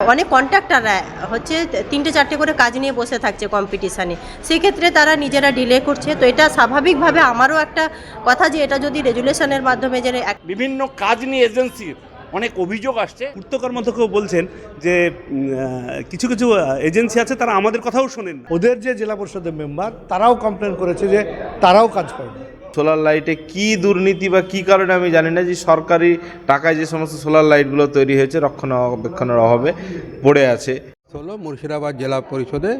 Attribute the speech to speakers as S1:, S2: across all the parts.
S1: অনেক কন্ট্রাক্টাররা হচ্ছে তিনটে চারটে করে কাজ নিয়ে বসে থাকছে কম্পিটিশানে সেক্ষেত্রে তারা নিজেরা ডিলে করছে। তো এটা স্বাভাবিকভাবে আমারও একটা কথা যে এটা যদি রেজুলেশনের মাধ্যমে যে এক-
S2: বিভিন্ন কাজ নিয়ে এজেন্সির অনেক অভিযোগ আসছে।
S3: পূর্ত কর্মধ্যক্ষও বলছেন যে কিছু কিছু এজেন্সি আছে তারা আমাদের কথাও শোনেন
S4: ওদের যে জেলা পরিষদের মেম্বার তারাও কমপ্লেন করেছে যে তারাও কাজ করে না
S5: সোলার লাইটে কি দুর্নীতি বা কি কারণে আমি জানি না যে সরকারি টাকায় যে সমস্ত সোলার লাইটগুলো তৈরি হয়েছে, রক্ষণাবেক্ষণের অভাবে পড়ে আছে।
S6: হলো মুর্শিদাবাদ জেলা পরিষদে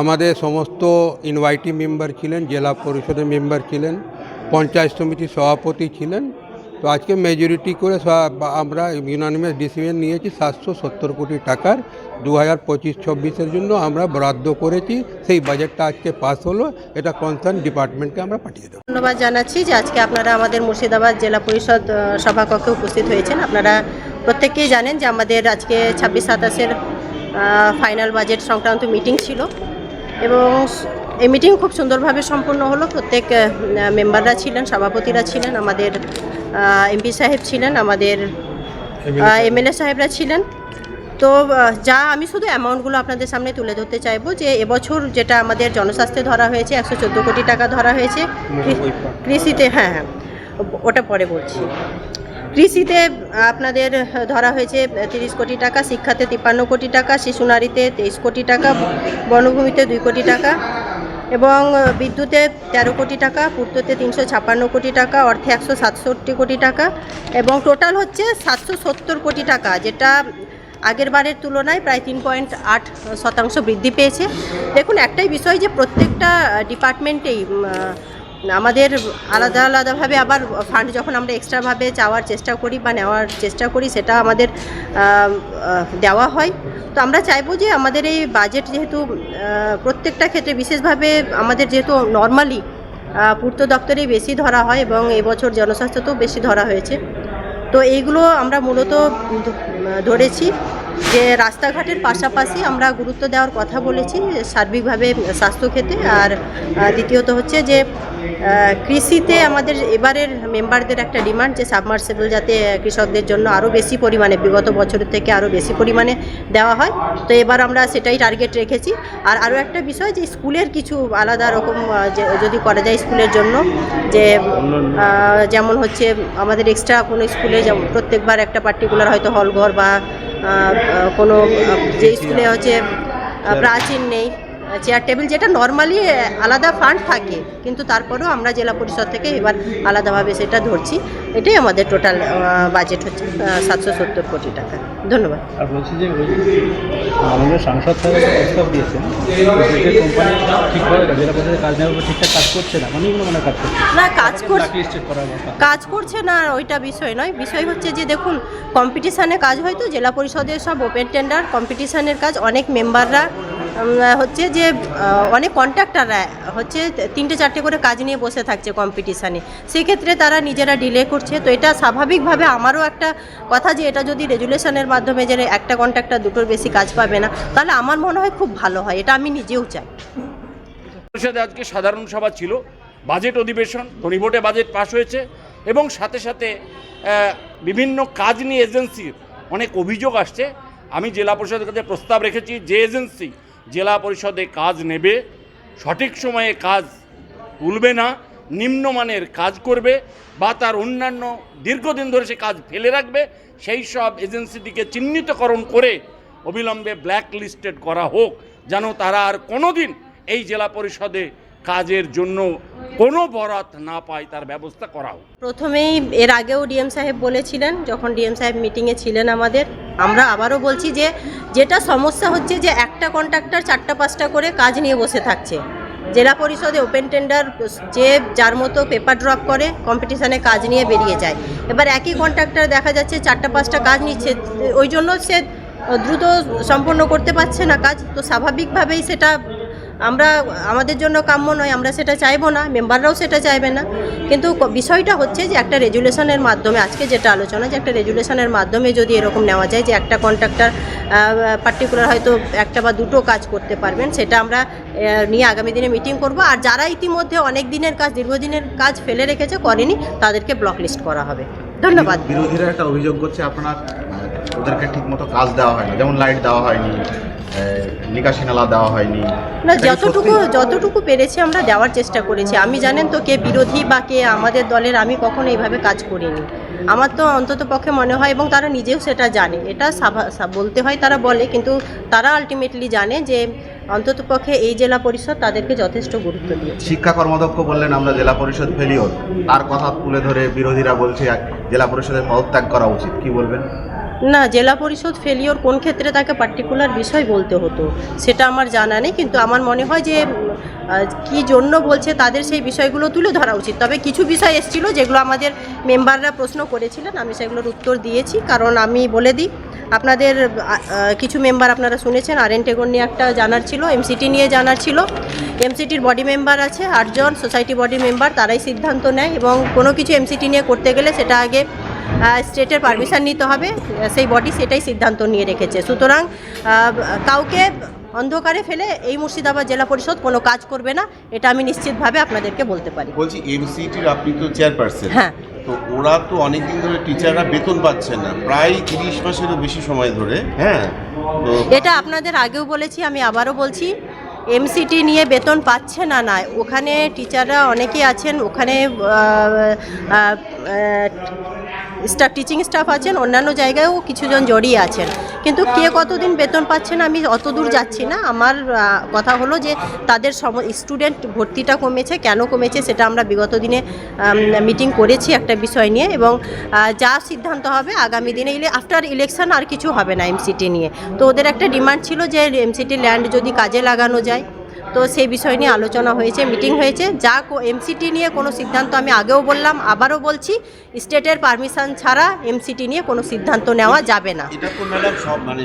S6: আমাদের সমস্ত ইনভাইটি মেম্বার ছিলেন, জেলা পরিষদের মেম্বার ছিলেন, পঞ্চায়েত সমিতির সভাপতি ছিলেন তো আজকে মেজরিটি করে আমরা ইউনানিমাস ডিসিশন নিয়েছি সাতশো সত্তর কোটি টাকার দু হাজার পঁচিশ চব্বিশের জন্য আমরা বরাদ্দ করেছি। সেই বাজেটটা আজকে পাস হলো। এটা কনসার্ন ডিপার্টমেন্টকে আমরা পাঠিয়ে দেবো।
S1: ধন্যবাদ জানাচ্ছি যে আজকে আপনারা আমাদের মুর্শিদাবাদ জেলা পরিষদ সভাকক্ষে উপস্থিত হয়েছেন। আপনারা প্রত্যেকেই জানেন যে আমাদের আজকে ছাব্বিশ সাতাশের ফাইনাল বাজেট সংক্রান্ত মিটিং ছিল। এবং এই মিটিং খুব সুন্দরভাবে সম্পন্ন হলো। প্রত্যেক মেম্বাররা ছিলেন সভাপতিরা ছিলেন আমাদের এমপি সাহেব ছিলেন আমাদের এমএলএ সাহেবরা ছিলেন। তো যা আমি শুধু অ্যামাউন্টগুলো আপনাদের সামনে তুলে ধরতে চাইব যে এবছর যেটা আমাদের জনস্বাস্থ্যে ধরা হয়েছে একশো চোদ্দ কোটি টাকা ধরা হয়েছে কৃষিতে হ্যাঁ হ্যাঁ ওটা পরে বলছি। কৃষিতে আপনাদের ধরা হয়েছে তিরিশ কোটি টাকা শিক্ষাতে তিপ্পান্ন কোটি টাকা শিশু নারীতে তেইশ কোটি টাকা বনভূমিতে দুই কোটি টাকা এবং বিদ্যুতে তেরো কোটি টাকা, পূর্ততে তিনশো ছাপ্পান্ন কোটি টাকা, অর্থে একশো সাতষট্টি কোটি টাকা এবং টোটাল হচ্ছে সাতশো সত্তর কোটি টাকা, যেটা আগের বারের তুলনায় প্রায় তিন পয়েন্ট আট শতাংশ বৃদ্ধি পেয়েছে। দেখুন, একটাই বিষয় যে প্রত্যেকটা ডিপার্টমেন্টেই আমাদের আলাদা আলাদাভাবে আবার ফান্ড যখন আমরা এক্সট্রাভাবে চাওয়ার চেষ্টা করি বা নেওয়ার চেষ্টা করি, সেটা আমাদের দেওয়া হয়। তো আমরা চাইব যে আমাদের এই বাজেট যেহেতু প্রত্যেকটা ক্ষেত্রে বিশেষভাবে আমাদের যেহেতু নর্মালি পূর্ত দপ্তরেই বেশি ধরা হয় এবং এবছর জনস্বাস্থ্যতেও বেশি ধরা হয়েছে। তো এইগুলো আমরা মূলত ধরেছি। যে রাস্তাঘাটের পাশাপাশি আমরা গুরুত্ব দেওয়ার কথা বলেছি সার্বিকভাবে স্বাস্থ্য ক্ষেত্রে আর দ্বিতীয়ত হচ্ছে যে কৃষিতে আমাদের এবারের মেম্বারদের একটা ডিমান্ড যে সাবমার্সেবল যাতে কৃষকদের জন্য আরও বেশি পরিমাণে, বিগত বছরের থেকে আরও বেশি পরিমাণে দেওয়া হয়। তো এবার আমরা সেটাই টার্গেট রেখেছি। আর আরও একটা বিষয় যে, স্কুলের কিছু আলাদা রকম যদি করা যায় স্কুলের জন্য, যে যেমন হচ্ছে আমাদের এক্সট্রা কোনো স্কুলে যেমন প্রত্যেকবার একটা পার্টিকুলার হয়তো হল ঘর বা কোনো যে স্কুলে হচ্ছে প্রাচীন নেই। চেয়ার টেবিল যেটা নর্মালি আলাদা ফান্ড থাকে কিন্তু তারপরেও আমরা জেলা পরিষদ থেকে এবার আলাদাভাবে সেটা ধরছি। এটাই আমাদের টোটাল বাজেট হচ্ছে সাতশো সত্তর কোটি টাকা। ধন্যবাদ।
S7: আর বলছি যে মাননীয় সাংসদ সাহেব প্রস্তাব দিয়েছেন না কাজ করছে?
S1: কাজ করছে না ওইটা বিষয় নয়। বিষয় হচ্ছে যে দেখুন কম্পিটিশানে কাজ হয়তো জেলা পরিষদের সব ওপেন টেন্ডার কম্পিটিশানের কাজ অনেক মেম্বাররা হচ্ছে যে অনেক কন্ট্রাক্টাররা হচ্ছে তিনটে চারটে করে কাজ নিয়ে বসে থাকছে কম্পিটিশানে সেক্ষেত্রে তারা নিজেরা ডিলে করছে। তো এটা স্বাভাবিকভাবে আমারও একটা কথা যে, এটা যদি রেজুলেশনের মাধ্যমে যে, একটা কন্ট্রাক্টর দুটোর বেশি কাজ পাবে না, তাহলে আমার মনে হয় খুব ভালো হয়। এটা আমি নিজেও চাই।
S2: পরিষদে আজকে সাধারণ সভা ছিল। বাজেট অধিবেশন ধনীভোটে বাজেট পাশ হয়েছে এবং সাথে সাথে বিভিন্ন কাজ নিয়ে এজেন্সির অনেক অভিযোগ আসছে। আমি জেলা পরিষদের কাছে প্রস্তাব রেখেছি, যে এজেন্সি জেলা পরিষদে কাজ নেবে, সঠিক সময়ে কাজ তুলবে না, নিম্নমানের কাজ করবে বা তার অন্যান্য দীর্ঘদিন ধরে সে কাজ ফেলে রাখবে, সেই সব এজেন্সিটিকে চিহ্নিতকরণ করে অবিলম্বে ব্ল্যাক লিস্টেড করা হোক, যেন তারা আর কোনো দিন এই জেলা পরিষদে কাজের জন্য কোনো বরাত না পায়, তার ব্যবস্থা করা হোক।
S1: প্রথমেই এর আগেও ডিএম সাহেব বলেছিলেন, যখন ডিএম সাহেব মিটিংয়ে ছিলেন আমাদের, আমরা আবারও বলছি যে, যেটা সমস্যা হচ্ছে যে, একটা কন্ট্রাক্টর চারটা পাঁচটা করে কাজ নিয়ে বসে থাকছে। জেলা পরিষদে ওপেন টেন্ডার যে যার মতো পেপার ড্রপ করে কম্পিটিশানে কাজ নিয়ে বেরিয়ে যায়। এবার একই কন্ট্রাক্টর দেখা যাচ্ছে চারটা পাঁচটা কাজ নিচ্ছে, ওই জন্য সে দ্রুত সম্পন্ন করতে পারছে না কাজ, তো স্বাভাবিকভাবেই সেটা আমরা, আমাদের জন্য কাম্য নয়, আমরা সেটা চাইব না, মেম্বাররাও সেটা চাইবে না। কিন্তু বিষয়টা হচ্ছে যে একটা রেজুলেশনের মাধ্যমে, আজকে যেটা আলোচনা, যে একটা রেজুলেশনের মাধ্যমে যদি এরকম নেওয়া যায় যে একটা কন্ট্রাক্টর পার্টিকুলার হয়তো একটা বা দুটো কাজ করতে পারবেন, সেটা আমরা নিয়ে আগামী দিনে মিটিং করব। আর যারা ইতিমধ্যে অনেক দিনের কাজ, দীর্ঘদিনের কাজ ফেলে রেখেছে, করেনি, তাদেরকে ব্লক লিস্ট করা হবে। ধন্যবাদ।
S8: বিরোধীরা একটা অভিযোগ করছে, আপনার ওদেরকে ঠিকমতো কাজ দেওয়া হয় না, যেমন লাইট দেওয়া হয়নি। দেওয়া হয়নি।
S1: না যতটুকু যতটুকু পেরেছি আমরা দেওয়ার চেষ্টা করেছি। আমি জানেন তো কে বিরোধী বা কে আমাদের দলের আমি কখনো এইভাবে কাজ করিনি। আমার তো অন্তত পক্ষে মনে হয় এবং তারা নিজেও সেটা জানে। এটা বলতে হয় তারা বলে কিন্তু তারা আলটিমেটলি জানে যে অন্তত পক্ষে এই জেলা পরিষদ তাদেরকে যথেষ্ট গুরুত্ব দিয়ে
S8: শিক্ষা কর্মাধ্যক্ষ বললেন আমরা জেলা পরিষদ ফেলিওর তার কথা তুলে ধরে বিরোধীরা বলছে জেলা পরিষদের পদত্যাগ করা উচিত। কি বলবেন?
S1: না, জেলা পরিষদ ফেলিওর কোন ক্ষেত্রে তাকে পার্টিকুলার বিষয় বলতে হতো, সেটা আমার জানা নেই, কিন্তু আমার মনে হয় যে কি জন্য বলছে তাদের সেই বিষয়গুলো তুলে ধরা উচিত। তবে কিছু বিষয় এসেছিল যেগুলো আমাদের মেম্বাররা প্রশ্ন করেছিলেন, আমি সেগুলোর উত্তর দিয়েছি, কারণ আমি বলে দিই, আপনাদের কিছু মেম্বার আপনারা শুনেছেন, আর এন টেগর নিয়ে একটা জানার ছিল এমসিটি নিয়ে জানার ছিল এমসিটির বডি মেম্বার আছে, আটজন সোসাইটি বডি মেম্বার তারাই সিদ্ধান্ত নেয়, এবং কোনো কিছু এমসিটি নিয়ে করতে গেলে সেটা আগে স্টেটের পারমিশন নিতে হবে সেই বডি সেটাই সিদ্ধান্ত নিয়ে রেখেছে। সুতরাং কাউকে অন্ধকারে ফেলে এই মুর্শিদাবাদ জেলা পরিষদ কোনো কাজ করবে না এটা আমি নিশ্চিতভাবে আপনাদেরকে বলতে পারি।
S9: বলছি এমসিটির আপনি তো চেয়ারপারসন
S1: হ্যাঁ।
S9: তো ওরা তো অনেকদিন ধরে টিচাররা বেতন পাচ্ছে না প্রায় তিরিশ মাসেরও বেশি সময় ধরে হ্যাঁ?
S1: এটা আপনাদের আগেও বলেছি আমি আবারও বলছি এমসিটি নিয়ে বেতন পাচ্ছে না না ওখানে টিচাররা অনেকেই আছেন ওখানে স্টাফ টিচিং স্টাফ আছেন, অন্যান্য জায়গায়ও কিছুজন জড়িয়ে আছেন। কিন্তু কে কতদিন বেতন পাচ্ছেন আমি অত দূর যাচ্ছি না। আমার কথা হলো যে তাদের সম স্টুডেন্ট ভর্তিটা কমেছে, কেন কমেছে সেটা আমরা বিগত দিনে মিটিং করেছি একটা বিষয় নিয়ে এবং যা সিদ্ধান্ত হবে আগামী দিনে, ইলে আফটার ইলেকশন আর কিছু হবে না এমসিটি নিয়ে। তো ওদের একটা ডিমান্ড ছিল যে এমসিটি ল্যান্ড যদি কাজে লাগানো যায়। তো সেই বিষয় নিয়ে আলোচনা হয়েছে মিটিং হয়েছে। যা এমসিটি নিয়ে কোনো সিদ্ধান্ত আমি আগেও বললাম আবারও বলছি স্টেটের পারমিশন ছাড়া এমসিটি নিয়ে কোনো সিদ্ধান্ত নেওয়া যাবে না।
S9: মানে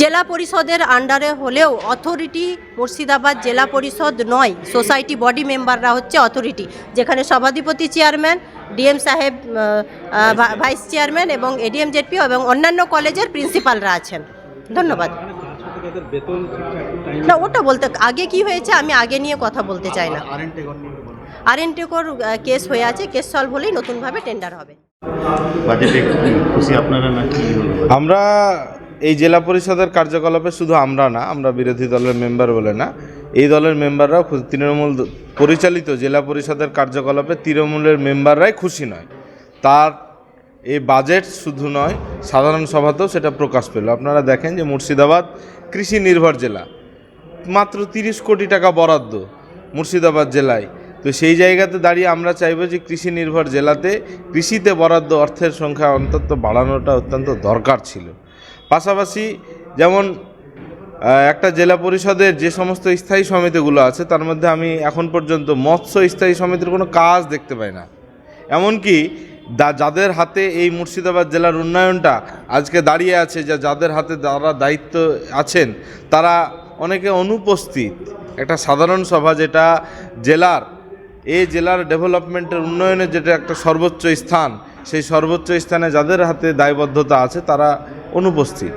S9: জেলা পরিষদের
S1: আন্ডারে হলেও অথরিটি মুর্শিদাবাদ জেলা পরিষদ নয় সোসাইটি বডি মেম্বাররা হচ্ছে অথরিটি। যেখানে সভাধিপতি চেয়ারম্যান ডিএম সাহেব ভাইস চেয়ারম্যান এবং এডিএম জেডপি এবং অন্যান্য কলেজের প্রিন্সিপালরা আছেন। ধন্যবাদ।
S7: বেতন
S1: না ওটা বলতে আগে কি হয়েছে আমি আগে নিয়ে কথা বলতে চাই না।
S8: আর এন টেগর নিয়ে বলুন।
S1: আর এনটেকর কেস হয়ে আছে কেস সলভ হলেই নতুনভাবে টেন্ডার হবে।
S8: খুশি আপনারা
S5: আমরা এই জেলা পরিষদের কার্যকলাপে শুধু আমরা না আমরা বিরোধী দলের মেম্বার বলে না এই দলের মেম্বাররাও তৃণমূল পরিচালিত জেলা পরিষদের কার্যকলাপে তৃণমূলের মেম্বাররাই খুশি নয়। তার এই বাজেট শুধু নয় সাধারণ সভাতেও সেটা প্রকাশ পেল। আপনারা দেখেন যে মুর্শিদাবাদ কৃষি নির্ভর জেলা। মাত্র তিরিশ কোটি টাকা বরাদ্দ মুর্শিদাবাদ জেলায়। তো সেই জায়গাতে দাঁড়িয়ে আমরা চাইব যে কৃষি নির্ভর জেলাতে কৃষিতে বরাদ্দ অর্থের সংখ্যা অন্তত বাড়ানোটা অত্যন্ত দরকার ছিল। পাশাপাশি যেমন একটা জেলা পরিষদের যে সমস্ত স্থায়ী সমিতিগুলো আছে, তার মধ্যে আমি এখন পর্যন্ত মৎস্য স্থায়ী সমিতির কোনো কাজ দেখতে পাই না। এমনকি যাদের হাতে এই মুর্শিদাবাদ জেলার উন্নয়নটা আজকে দাঁড়িয়ে আছে, যা যাদের হাতে যারা দায়িত্ব আছেন, তারা অনেকে অনুপস্থিত। একটা সাধারণ সভা যেটা জেলার, এই জেলার ডেভেলপমেন্টের উন্নয়নের যেটা একটা সর্বোচ্চ স্থান, সেই সর্বোচ্চ স্থানে যাদের হাতে দায়বদ্ধতা আছে, তারা অনুপস্থিত।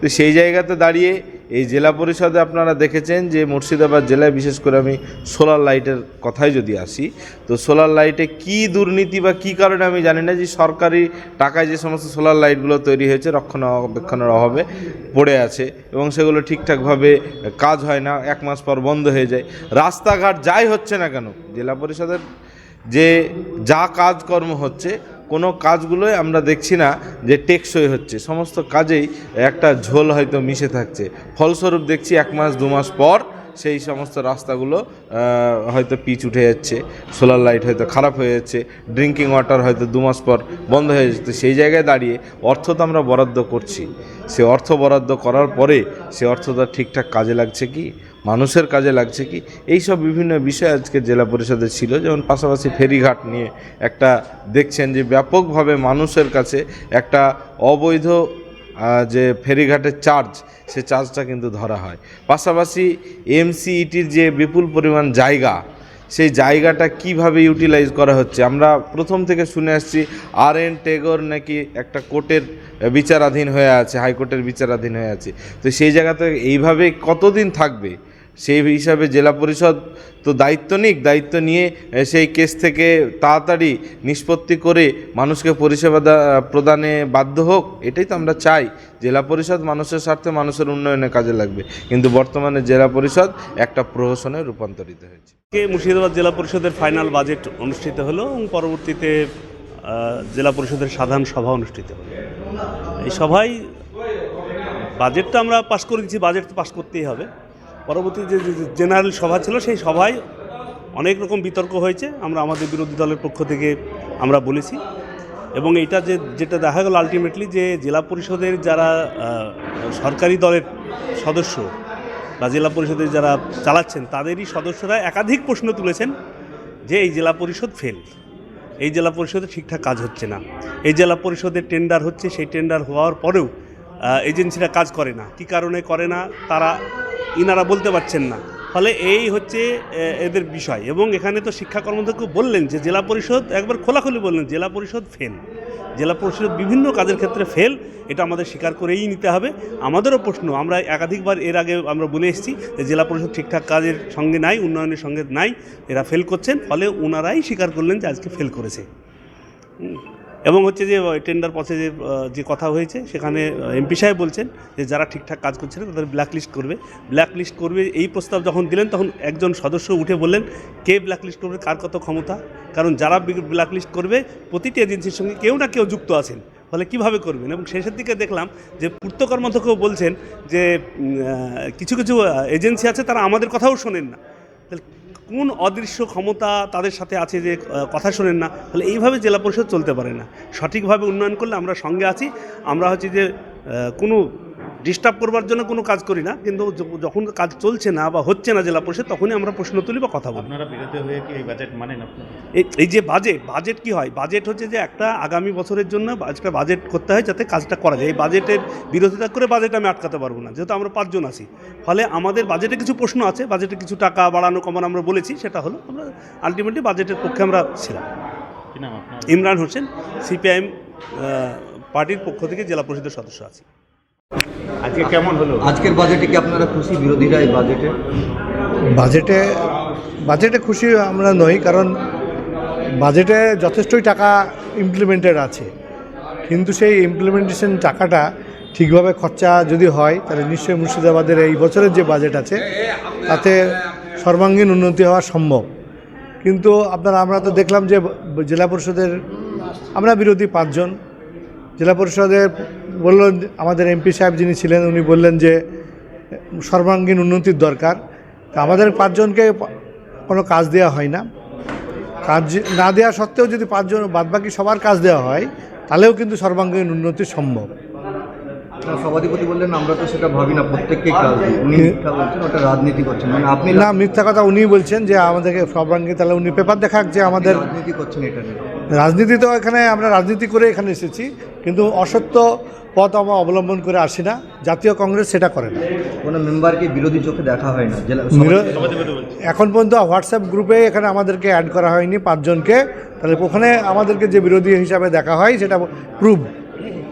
S5: তো সেই জায়গাতে দাঁড়িয়ে এই জেলা পরিষদে আপনারা দেখেছেন যে মুর্শিদাবাদ জেলায় বিশেষ করে আমি সোলার লাইটের কথাই যদি আসি, তো সোলার লাইটে কি দুর্নীতি বা কী কারণে আমি জানি না যে সরকারি টাকায় যে সমস্ত সোলার লাইটগুলো তৈরি হয়েছে, রক্ষণাবেক্ষণের অভাবে পড়ে আছে এবং সেগুলো ঠিকঠাকভাবে কাজ হয় না, এক মাস পর বন্ধ হয়ে যায়। রাস্তাঘাট যাই হচ্ছে না কেন, জেলা পরিষদের যে যা কাজকর্ম হচ্ছে কোনো কাজগুলোই আমরা দেখছি না যে টেকসই হচ্ছে। সমস্ত কাজেই একটা ঝোল হয়তো মিশে থাকছে। ফলস্বরূপ দেখছি এক মাস, দু মাস পর সেই সমস্ত রাস্তাগুলো হয়তো পিচ উঠে যাচ্ছে, সোলার লাইট হয়তো খারাপ হয়ে যাচ্ছে, ড্রিঙ্কিং ওয়াটার হয়তো দু মাস পর বন্ধ হয়ে যাচ্ছে। সেই জায়গায় দাঁড়িয়ে অর্থ তো আমরা বরাদ্দ করছি। সে অর্থ বরাদ্দ করার পরে সে অর্থটা ঠিকঠাক কাজে লাগছে কি? মানুষের কাজে লাগছে কি? এই সব বিভিন্ন বিষয় আজকে জেলা পরিষদে ছিল, যেমন পাশাপাশি ফেরিঘাট নিয়ে একটা দেখছেন যে ব্যাপকভাবে মানুষের কাছে একটা অবৈধ যে ফেরিঘাটের চার্জ সে চার্জটা কিন্তু ধরা হয়। পাশাপাশি এমসিইটির যে বিপুল পরিমাণ জায়গা, সেই জায়গাটা কীভাবে ইউটিলাইজ করা হচ্ছে? আমরা প্রথম থেকে শুনে আসছি আর এন টেগর নাকি একটা কোর্টের বিচারাধীন হয়ে আছে, হাইকোর্টের বিচারাধীন হয়ে আছে। তো সেই জায়গাতে এইভাবে কতদিন থাকবে? সেই হিসাবে জেলা পরিষদ তো দায়িত্ব নিক, দায়িত্ব নিয়ে সেই কেস থেকে তাড়াতাড়ি নিষ্পত্তি করে মানুষকে পরিষেবা প্রদানে বাধ্য হোক, এটাই তো আমরা চাই। জেলা পরিষদ মানুষের স্বার্থে মানুষের উন্নয়নে কাজে লাগবে। কিন্তু বর্তমানে জেলা পরিষদ একটা প্রহসনে রূপান্তরিত হয়েছে।
S3: কে মুর্শিদাবাদ জেলা পরিষদের ফাইনাল বাজেট অনুষ্ঠিত হলো এবং পরবর্তীতে জেলা পরিষদের সাধারণ সভা অনুষ্ঠিত হলো? এই সভায় বাজেটটা আমরা পাশ করে দিচ্ছি বাজেট তো পাশ করতেই হবে। পরবর্তী যে জেনারেল সভা ছিল, সেই সভায় অনেক রকম বিতর্ক হয়েছে। আমরা আমাদের বিরোধী দলের পক্ষ থেকে আমরা বলেছি। এবং এটা যে, যেটা দেখা গেল আলটিমেটলি যে জেলা পরিষদের যারা সরকারি দলের সদস্য বা জেলা পরিষদের যারা চালাচ্ছেন, তাদেরই সদস্যরা একাধিক প্রশ্ন তুলেছেন যে এই জেলা পরিষদ ফেল এই জেলা পরিষদে ঠিকঠাক কাজ হচ্ছে না। এই জেলা পরিষদের টেন্ডার হচ্ছে, সেই টেন্ডার হওয়ার পরেও এজেন্সিরা কাজ করে না। কী কারণে করে না? তারা ইনারা বলতে পারছেন না। ফলে এই হচ্ছে এদের বিষয়। এবং এখানে তো শিক্ষা কর্মদক্ষ বললেন যে, জেলা পরিষদ একবার খোলাখুলি বললেন, জেলা পরিষদ ফেল জেলা পরিষদ বিভিন্ন কাজের ক্ষেত্রে ফেল এটা আমাদের স্বীকার করেই নিতে হবে। আমাদেরও প্রশ্ন, আমরা একাধিকবার এর আগে আমরা বলে এসেছি যে, জেলা পরিষদ ঠিকঠাক কাজের সঙ্গে নাই, উন্নয়নের সঙ্গে নাই, এরা ফেল করছেন। ফলে ওনারাই স্বীকার করলেন যে, আজকে ফেল করেছে। এবং হচ্ছে যে টেন্ডার পথে যে যে কথা হয়েছে, সেখানে এমপি সাহেব বলছেন যে, যারা ঠিকঠাক কাজ করছে না, তাদের ব্ল্যাকলিস্ট করবে। ব্ল্যাকলিস্ট করবে, এই প্রস্তাব যখন দিলেন, তখন একজন সদস্য উঠে বললেন, কে ব্ল্যাকলিস্ট করবে? কার কত ক্ষমতা? কারণ যারা ব্ল্যাকলিস্ট করবে, প্রতিটি এজেন্সির সঙ্গে কেউ না কেউ যুক্ত আছেন। ফলে কীভাবে করবেন? এবং শেষের দিকে দেখলাম যে পূর্ত কর্মধ্যক্ষও বলছেন যে কিছু কিছু এজেন্সি আছে, তারা আমাদের কথাও শোনেন না। তাহলে কোন অদৃশ্য ক্ষমতা তাদের সাথে আছে যে কথা শোনেন না, তাহলে এইভাবে জেলা পরিষদ চলতে পারে না। সঠিকভাবে উন্নয়ন করলে আমরা সঙ্গে আছি। আমরা হচ্ছে যে কোনো ডিস্টার্ব করবার জন্য কোনো কাজ করি না কিন্তু যখন কাজ চলছে না বা হচ্ছে না জেলা পরিষদ তখনই আমরা প্রশ্ন তুলি বা কথা বলি।
S7: আপনারা বিরোধী হয়ে কি এই বাজেট মানেন
S3: এই- যে বাজেট বাজেট কি হয়? বাজেট হচ্ছে যে একটা আগামী বছরের জন্য একটা বাজেট করতে হয় যাতে কাজটা করা যায়। এই বাজেটের বিরোধিতা করে বাজেট আমি আটকাতে পারব না। যেহেতু আমরা পাঁচজন আছি। ফলে আমাদের বাজেটে কিছু প্রশ্ন আছে। বাজেটে কিছু টাকা বাড়ানো কমানো আমরা বলেছি। সেটা হলো আমরা আলটিমেটলি বাজেটের পক্ষে আমরা ছিলাম। ইমরান হোসেন সিপিআইএম পার্টির পক্ষ থেকে জেলা পরিষদের সদস্য আছি।
S7: আজকে কেমন হলো?
S10: আজকের বাজেটে কি আপনারা খুশি বিরোধীরা এই বাজেটে?
S4: বাজেটে বাজেটে খুশি আমরা নই কারণ বাজেটে যথেষ্টই টাকা ইমপ্লিমেন্টেড আছে। কিন্তু সেই ইমপ্লিমেন্টেশন টাকাটা ঠিকভাবে খরচা যদি হয় তাহলে নিশ্চয়ই মুর্শিদাবাদের এই বছরের যে বাজেট আছে তাতে সর্বাঙ্গীন উন্নতি হওয়া সম্ভব। কিন্তু আপনারা আমরা তো দেখলাম যে জেলা পরিষদের আমরা বিরোধী পাঁচজন। জেলা পরিষদের বললেন আমাদের এমপি সাহেব যিনি ছিলেন উনি বললেন যে সর্বাঙ্গীন উন্নতির দরকার। তা আমাদের পাঁচজনকে কোনো কাজ দেওয়া হয় না। কাজ না দেওয়া সত্ত্বেও যদি পাঁচজন বাদবাকি সবার কাজ দেওয়া হয় তাহলেও কিন্তু সর্বাঙ্গীন উন্নতি সম্ভব।
S10: সভাধিপতি বললেন আমরা তো সেটা ভাবি না প্রত্যেককে কাজ উনি মিথ্যা বলছেন ওটা রাজনীতি করছেন। মানে আপনি
S4: না মিথ্যা কথা উনি বলছেন যে আমাদেরকে তাহলে উনি পেপার দেখাক যে আমাদের
S10: রাজনীতি করছেন এটা
S4: রাজনীতি তো এখানে আমরা রাজনীতি করে এখানে এসেছি কিন্তু অসত্য পথ আমরা অবলম্বন করে আসি না জাতীয় কংগ্রেস সেটা করে না।
S10: কোনো মেম্বারকে বিরোধী চোখে দেখা হয় না?
S4: এখন পর্যন্ত হোয়াটসঅ্যাপ গ্রুপে এখানে আমাদেরকে অ্যাড করা হয়নি পাঁচজনকে। তাহলে ওখানে আমাদেরকে যে বিরোধী হিসাবে দেখা হয় সেটা প্রুভ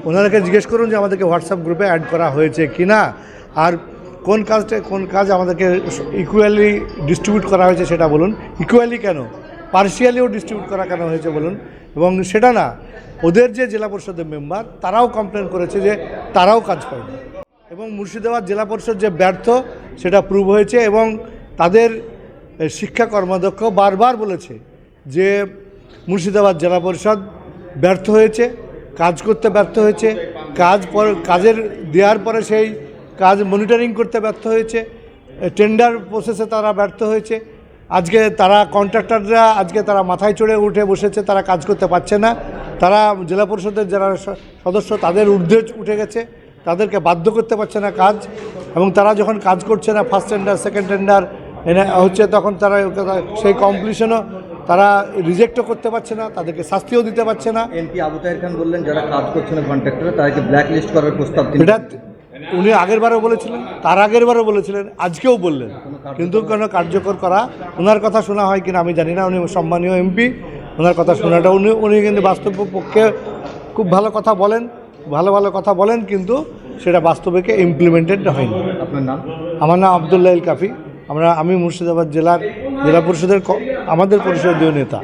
S4: ওনাদেরকে জিজ্ঞেস করুন যে আমাদেরকে হোয়াটসঅ্যাপ গ্রুপে অ্যাড করা হয়েছে কি না আর কোন কাজটা কোন কাজ আমাদেরকে ইকুয়ালি ডিস্ট্রিবিউট করা হয়েছে সেটা বলুন। ইকুয়ালি কেন? পার্সিয়ালিও ডিস্ট্রিবিউট করা কেন হয়েছে বলুন। এবং সেটা না, ওদের যে জেলা পরিষদের মেম্বার, তারাও কমপ্লেন করেছে যে তারাও কাজ পায়নি। এবং মুর্শিদাবাদ জেলা পরিষদ যে ব্যর্থ, সেটা প্রুভ হয়েছে এবং তাদের শিক্ষা কর্মাধ্যক্ষ বারবার বলেছে যে মুর্শিদাবাদ জেলা পরিষদ ব্যর্থ হয়েছে, কাজ করতে ব্যর্থ হয়েছে, কাজ পর, কাজের দেওয়ার পরে সেই কাজ মনিটরিং করতে ব্যর্থ হয়েছে টেন্ডার প্রসেসে তারা ব্যর্থ হয়েছে। আজকে তারা কন্ট্রাক্টররা আজকে তারা মাথায় চড়ে উঠে বসেছে তারা কাজ করতে পারছে না। তারা জেলা পরিষদের যারা সদস্য তাদের ঊর্ধ্বে উঠে গেছে তাদেরকে বাধ্য করতে পারছে না কাজ এবং তারা যখন কাজ করছে না ফার্স্ট টেন্ডার সেকেন্ড টেন্ডার এনে হচ্ছে তখন তারা সেই কমপ্লিশনও তারা রিজেক্টও করতে পারছে না তাদেরকে শাস্তিও দিতে পারছে না।
S10: এমপি আবু তাহের খান বললেন যারা কাজ করছে না কন্ট্রাক্টরে তাদেরকে ব্ল্যাক লিস্ট করার প্রস্তাব
S4: এটা উনি আগের বারও বলেছিলেন তার আগের বারও বলেছিলেন আজকেও বললেন। কিন্তু কোনো কার্যকর করা? ওনার কথা শোনা হয় কিনা আমি জানি না উনি সম্মানীয় এমপি ওনার কথা শোনাটা উনি উনি কিন্তু বাস্তব পক্ষে খুব ভালো কথা বলেন ভালো ভালো কথা বলেন কিন্তু সেটা বাস্তবিকে ইমপ্লিমেন্টেড হয়নি।
S10: আপনার নাম?
S4: আমার নাম আবদুল্লাহ কাফি। আমরা আমি মুর্শিদাবাদ জেলার জেলা পরিষদের আমাদের পরিষদীয় নেতা।